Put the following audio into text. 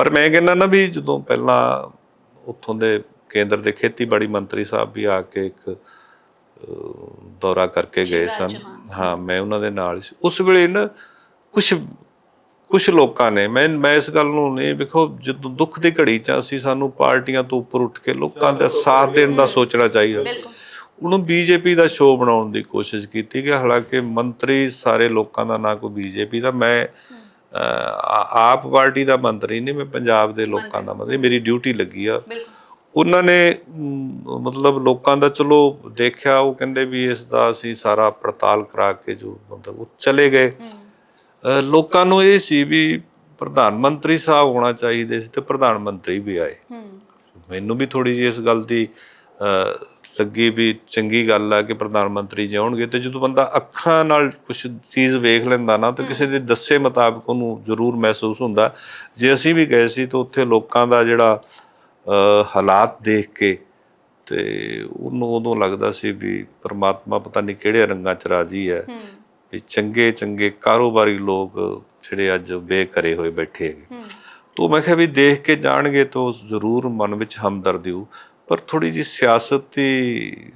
ਪਰ ਮੈਂ ਕਹਿੰਦਾ ਨਾ ਵੀ ਜਦੋਂ ਪਹਿਲਾਂ ਉੱਥੋਂ ਦੇ ਕੇਂਦਰ ਦੇ ਖੇਤੀਬਾੜੀ ਮੰਤਰੀ ਸਾਹਿਬ ਵੀ ਆ ਕੇ ਇੱਕ ਦੌਰਾ ਕਰਕੇ ਗਏ ਸਨ। ਹਾਂ ਮੈਂ ਉਹਨਾਂ ਦੇ ਨਾਲ ਸੀ। ਉਸ ਵੇਲੇ ਨਾ ਕੁਝ ਕੁਝ ਲੋਕਾਂ ਨੇ ਮੈਂ ਮੈਂ ਇਸ ਗੱਲ ਨੂੰ ਨਹੀਂ ਵੇਖੋ ਜਦੋਂ ਦੁੱਖ ਦੀ ਘੜੀ ਚ ਅਸੀਂ ਸਾਨੂੰ ਪਾਰਟੀਆਂ ਤੋਂ ਉੱਪਰ ਉੱਠ ਕੇ ਲੋਕਾਂ ਦਾ ਸਾਥ ਦੇਣ ਦਾ ਸੋਚਣਾ ਚਾਹੀਦਾ। ਉਹਨੂੰ ਬੀਜੇਪੀ ਦਾ ਸ਼ੋਅ ਬਣਾਉਣ ਦੀ ਕੋਸ਼ਿਸ਼ ਕੀਤੀ ਕਿ ਹਾਲਾਂਕਿ ਮੰਤਰੀ ਸਾਰੇ ਲੋਕਾਂ ਦਾ ਨਾ ਕੋਈ ਬੀਜੇਪੀ ਦਾ ਮੈਂ ਆਪ ਪਾਰਟੀ ਦਾ ਮੰਤਰੀ ਨਹੀਂ ਮੈਂ ਪੰਜਾਬ ਦੇ ਲੋਕਾਂ ਦਾ ਮੰਤਰੀ ਮੇਰੀ ਡਿਊਟੀ ਲੱਗੀ ਆ। ਉਹਨਾਂ ਨੇ ਮਤਲਬ ਲੋਕਾਂ ਦਾ ਚਲੋ ਦੇਖਿਆ ਉਹ ਕਹਿੰਦੇ ਵੀ ਇਸ ਦਾ ਅਸੀਂ ਸਾਰਾ ਪੜਤਾਲ ਕਰਾ ਕੇ ਜੋ ਮਤਲਬ ਉਹ ਚਲੇ ਗਏ। ਲੋਕਾਂ ਨੂੰ ਇਹ ਸੀ ਵੀ ਪ੍ਰਧਾਨ ਮੰਤਰੀ ਸਾਹਿਬ ਹੋਣਾ ਚਾਹੀਦੇ ਸੀ ਤੇ ਪ੍ਰਧਾਨ ਮੰਤਰੀ ਵੀ ਆਏ। ਮੈਨੂੰ ਵੀ ਥੋੜੀ ਜਿਹੀ ਇਸ ਗੱਲ ਦੀ ਲੱਗੀ ਵੀ ਚੰਗੀ ਗੱਲ ਆ ਕਿ ਪ੍ਰਧਾਨ ਮੰਤਰੀ ਜੀ ਆਉਣਗੇ ਤੇ ਜਦੋਂ ਬੰਦਾ ਅੱਖਾਂ ਨਾਲ ਕੁਝ ਚੀਜ਼ ਵੇਖ ਲੈਂਦਾ ਨਾ ਤਾਂ ਕਿਸੇ ਦੇ ਦੱਸੇ ਮੁਤਾਬਕ ਉਹਨੂੰ ਜ਼ਰੂਰ ਮਹਿਸੂਸ ਹੁੰਦਾ। ਜੇ ਅਸੀਂ ਵੀ ਗਏ ਸੀ ਤਾਂ ਉੱਥੇ ਲੋਕਾਂ ਦਾ ਜਿਹੜਾ ਹਾਲਾਤ ਦੇਖ ਕੇ ਤੇ ਉਹਨੂੰ ਉਦੋਂ ਲੱਗਦਾ ਸੀ ਵੀ ਪ੍ਰਮਾਤਮਾ ਪਤਾ ਨਹੀਂ ਕਿਹੜੇ ਰੰਗਾਂ ਚ ਰਾਜੀ ਹੈ। ਵੀ ਚੰਗੇ ਚੰਗੇ ਕਾਰੋਬਾਰੀ ਲੋਕ ਜਿਹੜੇ ਅੱਜ ਬੇਘਰੇ ਹੋਏ ਬੈਠੇ ਹੈਗੇ। ਤੋ ਮੈਂ ਕਿਹਾ ਵੀ ਦੇਖ ਕੇ ਜਾਣਗੇ ਤਾਂ ਜ਼ਰੂਰ ਮਨ ਵਿੱਚ ਹਮਦਰਦੀ ਹੋ ਪਰ ਥੋੜੀ ਜੀ ਸਿਆਸਤੀ